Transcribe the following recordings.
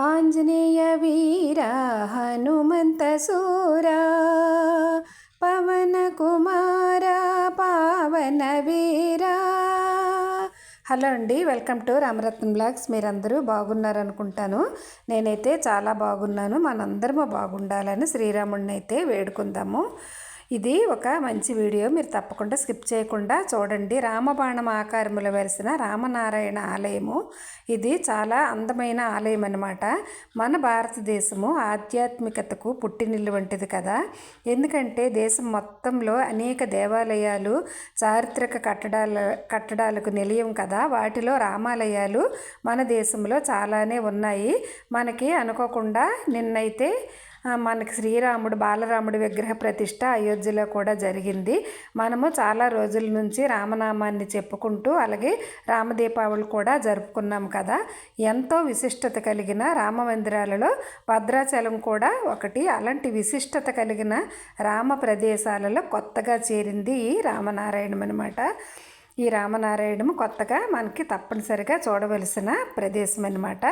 ఆంజనేయ వీర హనుమంత సూరా పవన కుమార పావన వీరా. హలో అండి వెల్కమ్ టు రామరత్నం బ్లాగ్స్. మీరందరూ బాగున్నారనుకుంటాను. నేనైతే చాలా బాగున్నాను. మనందరము బాగుండాలని శ్రీరాముడిని అయితే వేడుకుందాము. ఇది ఒక మంచి వీడియో. మీరు తప్పకుండా స్కిప్ చేయకుండా చూడండి. రామబాణం ఆకారములు వెలిసిన రామనారాయణ ఆలయము. ఇది చాలా అందమైన ఆలయం అనమాట మన భారతదేశము ఆధ్యాత్మికతకు పుట్టినిల్లు వంటిది కదా. ఎందుకంటే దేశం మొత్తంలో అనేక దేవాలయాలు చారిత్రక కట్టడాల కట్టడాలకు నిలయం కదా. వాటిలో రామాలయాలు మన దేశంలో చాలానే ఉన్నాయి. మనకి అనుకోకుండా నిన్నైతే మనకి శ్రీరాముడు బాలరాముడి విగ్రహ ప్రతిష్ట అయోధ్యలో కూడా జరిగింది. మనము చాలా రోజుల నుంచి రామనామాన్ని చెప్పుకుంటూ అలాగే రామదీపావళి కూడా జరుపుకున్నాం కదా. ఎంతో విశిష్టత కలిగిన రామ మందిరాలలో భద్రాచలం కూడా ఒకటి. అలాంటి విశిష్టత కలిగిన రామ ప్రదేశాలలో కొత్తగా చేరింది ఈ రామనారాయణం అనమాట ఈ రామనారాయణము కొత్తగా మనకి తప్పనిసరిగా చూడవలసిన ప్రదేశం అనమాట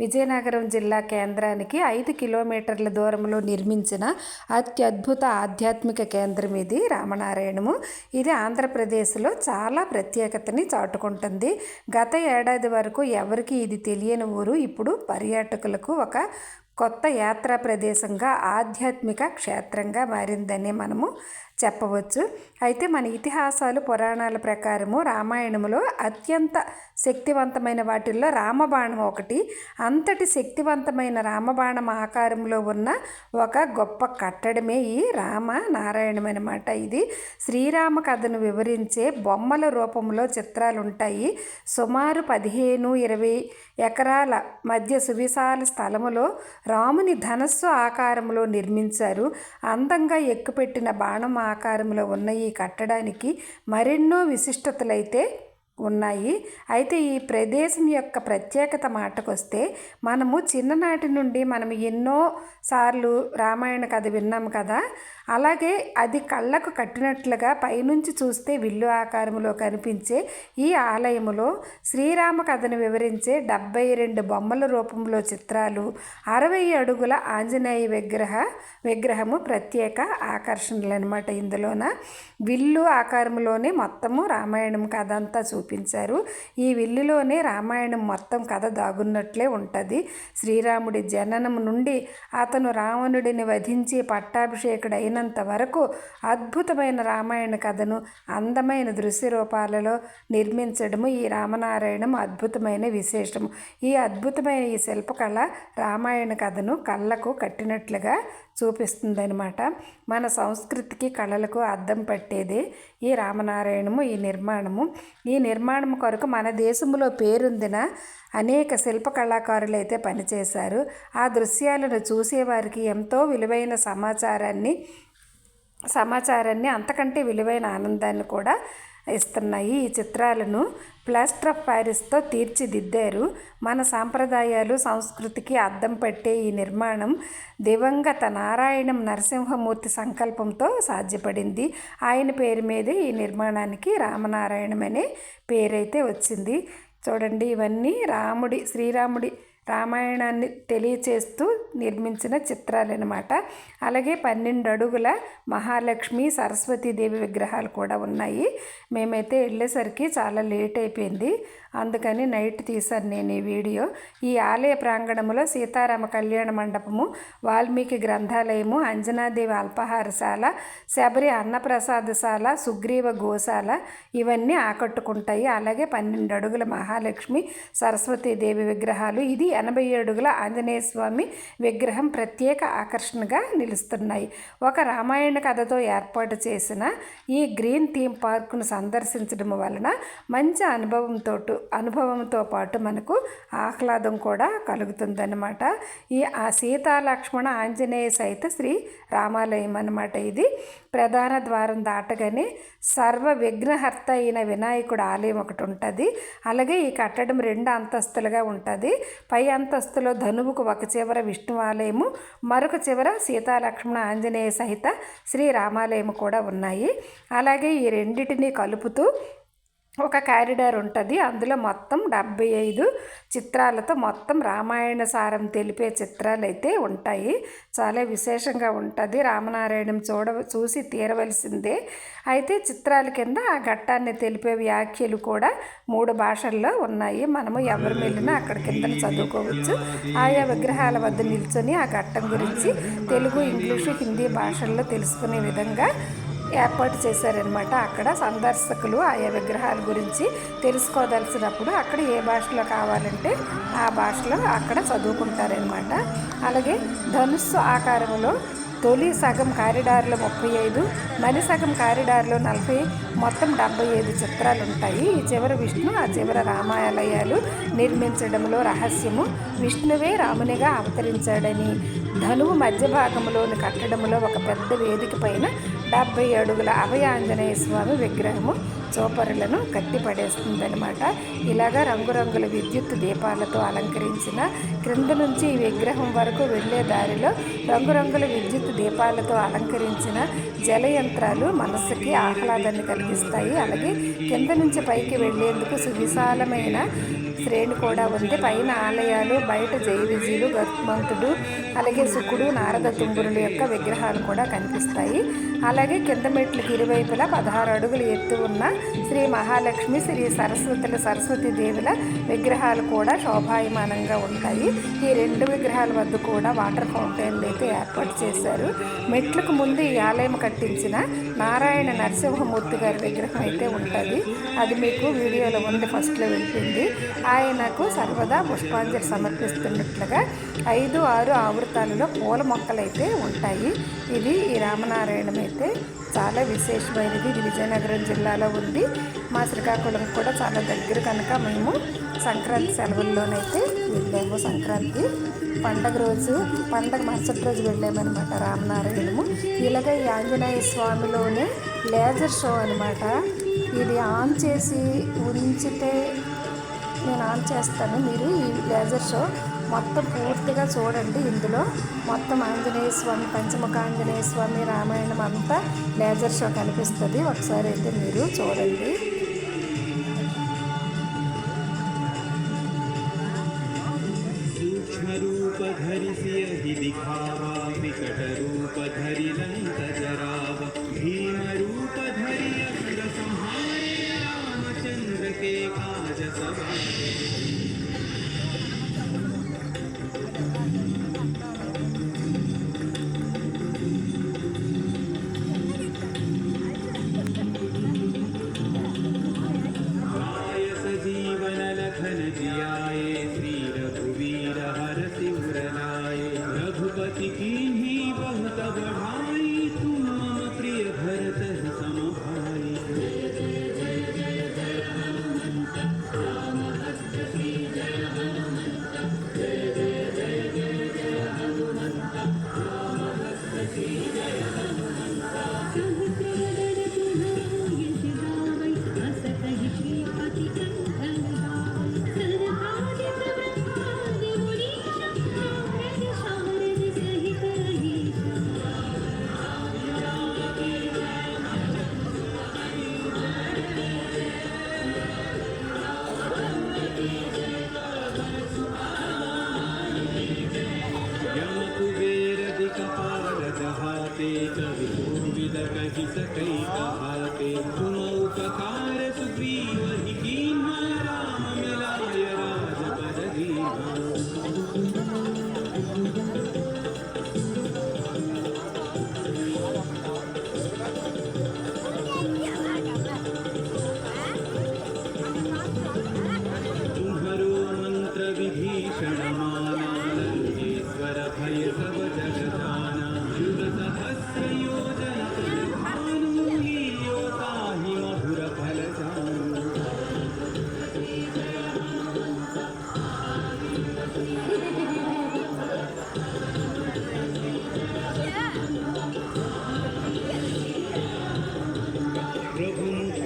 విజయనగరం జిల్లా కేంద్రానికి ఐదు కిలోమీటర్ల దూరంలో నిర్మించిన అత్యద్భుత ఆధ్యాత్మిక కేంద్రం ఇది రామనారాయణము. ఇది ఆంధ్రప్రదేశ్లో చాలా ప్రత్యేకతని చాటుకుంటుంది. గత ఏడాది వరకు ఎవరికి ఇది తెలియని ఊరు ఇప్పుడు పర్యాటకులకు ఒక కొత్త యాత్రా ప్రదేశంగా ఆధ్యాత్మిక క్షేత్రంగా మారిందని మనము చెప్పవచ్చు. అయితే మన ఇతిహాసాలు పురాణాల ప్రకారము రామాయణంలో అత్యంత శక్తివంతమైన వాటిల్లో రామబాణం ఒకటి. అంతటి శక్తివంతమైన రామబాణం ఆకారంలో ఉన్న ఒక గొప్ప కట్టడమే ఈ రామ నారాయణం అనమాట ఇది. శ్రీరామ కథను వివరించే బొమ్మల రూపంలో చిత్రాలు ఉంటాయి సుమారు పదిహేను ఇరవై ఎకరాల మధ్య సువిశాల స్థలములో రాముని ధనస్సు ఆకారంలో నిర్మించారు. అందంగా ఎక్కుపెట్టిన బాణం ఆకారంలో ఉన్న ఈ కట్టడానికి మరెన్నో విశిష్టతలైతే ఉన్నాయి. అయితే ఈ ప్రదేశం యొక్క ప్రత్యేకత మాటకొస్తే మనము చిన్ననాటి నుండి మనం ఎన్నో సార్లు రామాయణ కథ విన్నాం కదా? అలాగే అది కళ్ళకు కట్టినట్లుగా పైనుంచి చూస్తే విల్లు ఆకారంలో కనిపించే ఈ ఆలయంలో శ్రీరామ కథను వివరించే డెబ్బై రెండు బొమ్మల రూపంలో చిత్రాలు అరవై అడుగుల ఆంజనేయ విగ్రహ విగ్రహము ప్రత్యేక ఆకర్షణలు అనమాట ఇందులోన. విల్లు ఆకారంలోనే మొత్తము రామాయణం కథ అంతా చూపించారు. ఈ విల్లులోనే రామాయణం మొత్తం కథ దాగున్నట్లే ఉంటుంది. శ్రీరాముడి జననం నుండి అతను రావణుడిని వధించి పట్టాభిషేకుడైన అయినంత వరకు అద్భుతమైన రామాయణ కథను అందమైన దృశ్య రూపాలలో నిర్మించడము ఈ రామనారాయణం అద్భుతమైన విశేషము. ఈ అద్భుతమైన ఈ శిల్పకళ రామాయణ కథను కళ్ళకు కట్టినట్లుగా చూపిస్తుందనమాట మన సంస్కృతికి కళలకు అద్దం పట్టేదే ఈ రామనారాయణము ఈ నిర్మాణము. ఈ నిర్మాణం కొరకు మన దేశంలో పేరొందిన అనేక శిల్ప కళాకారులు అయితే పనిచేశారు. ఆ దృశ్యాలను చూసేవారికి ఎంతో విలువైన సమాచారాన్ని సమాచారాన్ని అంతకంటే విలువైన ఆనందాన్ని కూడా ఇస్తున్నాయి ఈ చిత్రాలను. ప్లాస్టర్ ఆఫ్ ప్యారిస్తో తీర్చిదిద్దారు. మన సాంప్రదాయాలు సంస్కృతికి అద్దం పట్టే ఈ నిర్మాణం దివంగత నారాయణం నరసింహమూర్తి సంకల్పంతో సాధ్యపడింది. ఆయన పేరు మీదే ఈ నిర్మాణానికి రామనారాయణం అనే పేరైతే వచ్చింది. చూడండి ఇవన్నీ రాముడి శ్రీరాముడి రామాయణాన్ని తెలియచేస్తూ నిర్మించిన చిత్రాలన్నమాట. అలాగే పన్నెండు అడుగుల మహాలక్ష్మి సరస్వతీదేవి విగ్రహాలు కూడా ఉన్నాయి. మేమైతే వెళ్ళేసరికి చాలా లేట్ అయిపోయింది. అందుకని నైట్ తీశాను నేను ఈ వీడియో. ఈ ఆలయ ప్రాంగణంలో సీతారామ కళ్యాణ మండపము వాల్మీకి గ్రంథాలయము అంజనాదేవి అల్పాహారశాల శబరి అన్నప్రసాదశాల సుగ్రీవ గోశాల ఇవన్నీ ఆకట్టుకుంటాయి. అలాగే పన్నెండు అడుగుల మహాలక్ష్మి సరస్వతీదేవి విగ్రహాలు. ఇది ఎనభై అడుగుల ఆంజనేయ స్వామి విగ్రహం ప్రత్యేక ఆకర్షణగా నిలుస్తున్నాయి. ఒక రామాయణ కథతో ఏర్పాటు చేసిన ఈ గ్రీన్ థీమ్ పార్కును సందర్శించడం వలన మంచి అనుభవంతో అనుభవంతో పాటు మనకు ఆహ్లాదం కూడా కలుగుతుందన్నమాట. ఈ ఆ సీతా లక్ష్మణ ఆంజనేయ సహిత శ్రీ రామాలయం అనమాట ఇది. ప్రధాన ద్వారం దాటగానే సర్వ విఘ్నహర్త అయిన వినాయకుడు ఆలయం ఒకటి ఉంటుంది. అలాగే ఈ కట్టడం రెండు అంతస్తులుగా ఉంటుంది. పై అంతస్తులో ధనువుకు ఒక చివర విష్ణు ఆలయము మరొక చివర సీతాలక్ష్మణ ఆంజనేయ సహిత శ్రీ రామాలయం కూడా ఉన్నాయి. అలాగే ఈ రెండింటిని కలుపుతూ ఒక కారిడార్ ఉంటుంది. అందులో మొత్తం డెబ్బై ఐదు చిత్రాలతో మొత్తం రామాయణ సారం తెలిపే చిత్రాలు అయితే ఉంటాయి. చాలా విశేషంగా ఉంటుంది. రామనారాయణం చూడ చూసి తీరవలసిందే. అయితే చిత్రాల కింద ఆ ఘట్టాన్ని తెలిపే వ్యాఖ్యలు కూడా మూడు భాషల్లో ఉన్నాయి. మనము ఎవరు వెళ్ళినా అక్కడ కింద చదువుకోవచ్చు. ఆయా విగ్రహాల వద్ద నిల్చొని ఆ ఘట్టం గురించి తెలుగు ఇంగ్లీషు హిందీ భాషల్లో తెలుసుకునే విధంగా ఏర్పాటు చేశారనమాట అక్కడ సందర్శకులు ఆయా విగ్రహాల గురించి తెలుసుకోదలసినప్పుడు అక్కడ ఏ భాషలో కావాలంటే ఆ భాషలో అక్కడ చదువుకుంటారనమాట అలాగే ధనుస్సు ఆకారంలో తొలి సగం కారిడార్లో ముప్పై ఐదు మలి సగం కారిడార్లో నలభై మొత్తం డెబ్బై ఐదు చిత్రాలు ఉంటాయి ఈ చివర విష్ణు ఆ చివర రామాలయాలు నిర్మించడంలో రహస్యము. విష్ణువే రామునిగా అవతరించాడని ధనువు మధ్య భాగంలోని కట్టడంలో ఒక పెద్ద వేదిక పైన డెబ్బై అడుగుల అభయ ఆంజనేయ స్వామి విగ్రహము చోపరులను కట్టిపడేస్తుందనమాట ఇలాగా రంగురంగుల విద్యుత్ దీపాలతో అలంకరించిన క్రింద నుంచి ఈ విగ్రహం వరకు వెళ్ళే దారిలో రంగురంగుల విద్యుత్ దీపాలతో అలంకరించిన జలయంత్రాలు మనస్సుకి ఆహ్లాదాన్ని కలిగిస్తాయి. అలాగే కింద నుంచి పైకి వెళ్ళేందుకు సువిశాలమైన శ్రేణి కూడా ఉంది. పైన ఆలయాలు బయట జై గర్భవంతుడు అలాగే శుకుడు నారద తుంగురుల యొక్క విగ్రహాలు కూడా కనిపిస్తాయి. అలాగే కింద మెట్లకు ఇరువైపులా పదహారు అడుగులు ఎత్తు ఉన్న శ్రీ మహాలక్ష్మి శ్రీ సరస్వతుల సరస్వతి దేవుల విగ్రహాలు కూడా శోభాయమానంగా ఉంటాయి. ఈ రెండు విగ్రహాల వద్ద కూడా వాటర్ ఫౌంటైన్లు అయితే ఏర్పాటు చేశారు. మెట్లకు ముందు ఈ ఆలయం కట్టించిన నారాయణ నరసింహమూర్తి గారి విగ్రహం అయితే ఉంటుంది. అది మీకు వీడియోలో ఉంది ఫస్ట్లో వెళ్ళింది ఆయనకు సర్వదా పుష్పాంజలి సమర్పిస్తున్నట్లుగా ఐదు ఆరు ఆవృతాలలో పూల మొక్కలైతే ఉంటాయి. ఇది ఈ రామనారాయణం అయితే చాలా విశేషమైనది. ఇది విజయనగరం జిల్లాలో ఉంది. మా శ్రీకాకుళం కూడా చాలా దగ్గర కనుక మేము సంక్రాంతి సెలవుల్లోనైతే వెళ్ళాము. సంక్రాంతి పండగ రోజు పండగ మరుసటి రోజు వెళ్ళామన్నమాట రామనారాయణము. ఇలాగ ఈ ఆంజనేయ స్వామిలోనే లేజర్ షో అనమాట ఇది ఆన్ చేసి ఉంచితే నేను ఆన్ చేస్తాను. మీరు ఈ లేజర్ షో మొత్తం పూర్తిగా చూడండి ఇందులో. మొత్తం ఆంజనేయ స్వామి పంచముఖ ఆంజనేయ స్వామి రామాయణం అంతా లేజర్ షో కనిపిస్తుంది. ఒకసారి అయితే మీరు చూడండి.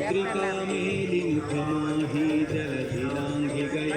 भद्रिका मेलिं कमाहि जलधिराङ्गिकय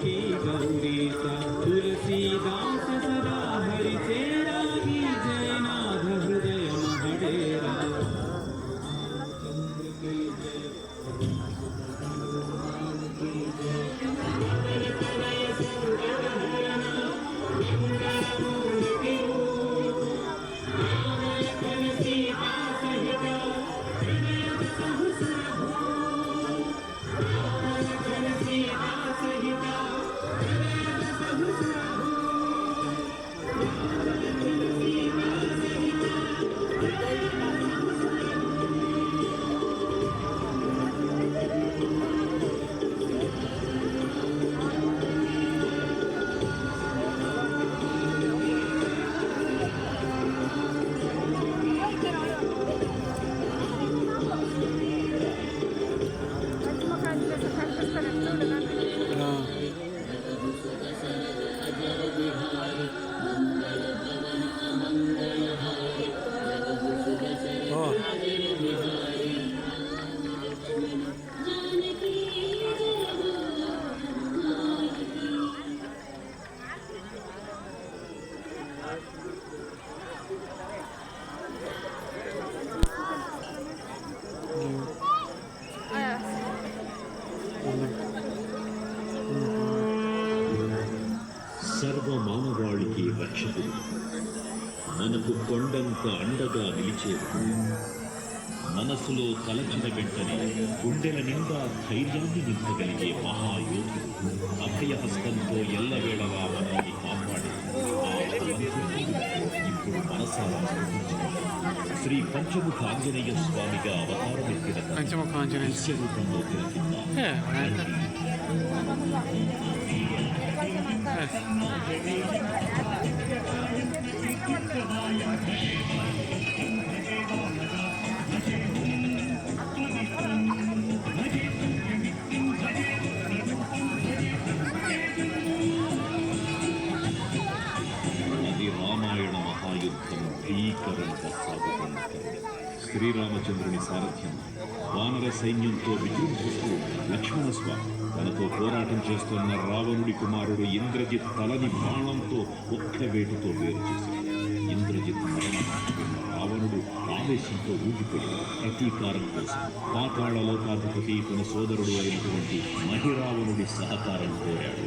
কি రక్షకుడు మనకు కొండంత అండగా నిలిచేవాడు మనసులో తలచిన వెంటనే గుండెల నిండా ధైర్యాన్ని నింపగలిగే మహాయోధుడు అభయహస్తంతో ఎల్లవేళలా మనల్ని కాపాడే ఇప్పుడు మనసారా శ్రీ పంచముఖ ఆంజనేయ స్వామిగా అవతారం ఎత్తిన పంచముఖ ఆంజనేయ రూపంలో తెలిసిందా శ్రీరామచంద్రుని సారథ్యం వానర సైన్యంతో విజృంభిస్తూ లక్ష్మణస్వామి తనతో పోరాటం చేస్తున్న రావణుడి కుమారుడు ఇంద్రజిత్ తలని బాణంతో ఒక్క వేటుతో వేరు చేశాడు. ఇంద్రజిత్ మరణాన్ని రావణుడు ఆవేశంతో ఊగిపోయాడు. ప్రతీకారం కోసం పాతాళ లోకాధిపతి తన సోదరుడు అయినటువంటి మహిరావణుడి సహకారం కోరాడు.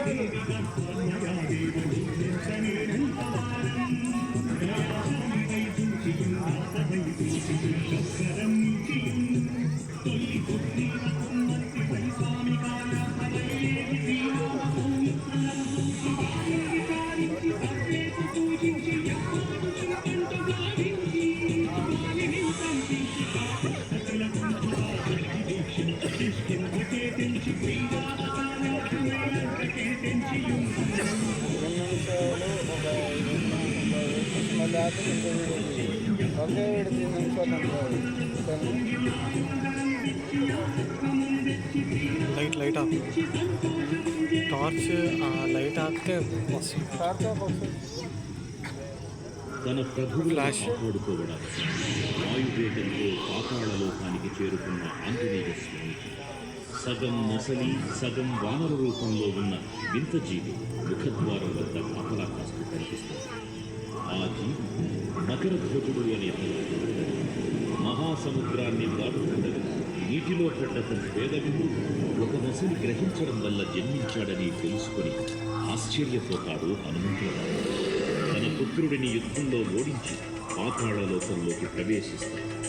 తీసుకున్నాడు ఒకే లైట్ ఆఫ్ టార్చ్ ఆ లైట్ ఆపితే తన. కాపాడుకోవడానికి పాతాళ లోకానికి చేరుకున్న ఆంజనేయ స్వామి. సగం మొసలి సగం వానర రూపంలో ఉన్న వింత జీవి ముఖద్వారం వద్ద కాపలా కాస్తూ కనిపిస్తుంది. ఆ జీవి మకర ధ్వజుడు అనే మహాసముద్రాన్ని దాటుతుండగా నీటిలో పడ్డతని పేదవిడు ఒక దశని గ్రహించడం వల్ల జన్మించాడని తెలుసుకొని ఆశ్చర్యపోతాడు హనుమంతుడు. తన పుత్రుడిని యుద్ధంలో ఓడించి పాతాళలోకంలోకి ప్రవేశిస్తాడు.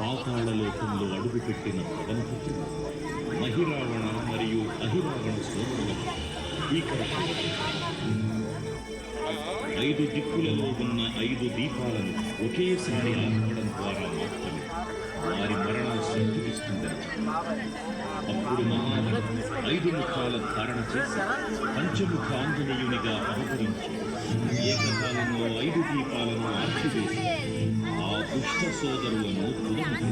పాతాళలోకంలో అడుగుపెట్టిన పవనపుత్రుడు మహిరావణ మరియు అహిరావణ సోదరులకు భీకర ఐదు దిక్కులలో ఉన్న ఐదు దీపాలను ఒకేసారి ఆర్పడం ద్వారా మాత్రమే వారి మరణం సంతరిస్తుందని అప్పుడు మహాబలి ఐదు ముఖాల ధారణ చేసి పంచముఖ ఆంజనేయునిగా అవతరించి ఏకకాలంలో ఐదు దీపాలను ఆర్చివేసి ಉಚಿತ ಸೋದರಿಯನ್ನು ಕೊಡುವುದಿಲ್ಲ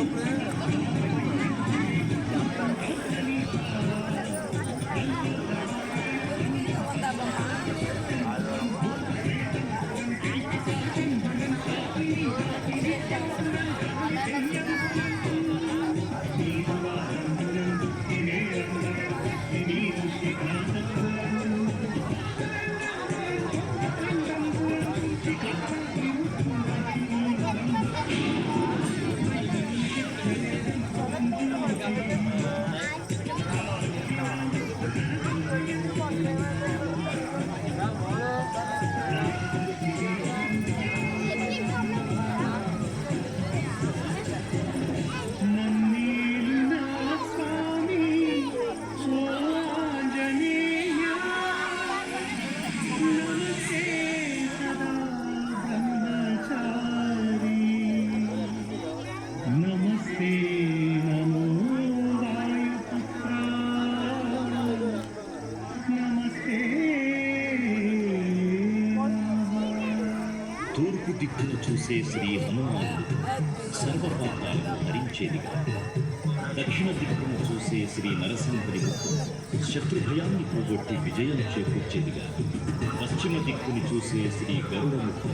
উপরে చూసే శ్రీ హనుమానుడు సర్వపాపాలను హరించేదిగా దక్షిణ దిక్కును చూసే శ్రీ నరసింహుని శత్రుభయాన్ని పోగొట్టి విజయం చేకూర్చేదిగా పశ్చిమ దిక్కుని చూసే శ్రీ గరుడ ముఖం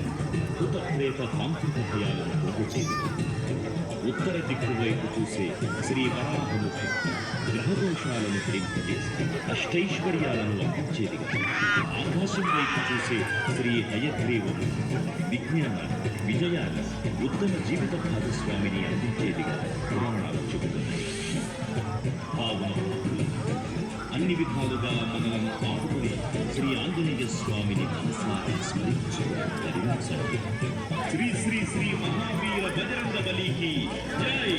భూత ప్రేత తాంత్రిక భయాలను పోగొట్టేదిగా ఉత్తర దిక్కు వైపు చూసే శ్రీ వరాహముఖం గ్రహదోషాలను హరింపజేసి అష్టైశ్వర్యాలను అందించేది. ఆకాశం వైపు చూసే శ్రీ హయగ్రీవము విజ్ఞాన విజయాన్ని ఉత్తమ జీవిత భాగస్వామిని అందించేదిగా పురాణాలు చెబుతారు అన్ని విధాలుగా మనలను ఆపుకుని శ్రీ ఆంజనేయ స్వామిని మనసారా స్మరించు ధరించండి శ్రీ శ్రీ శ్రీ మహావీర బజరంగ బలికి జై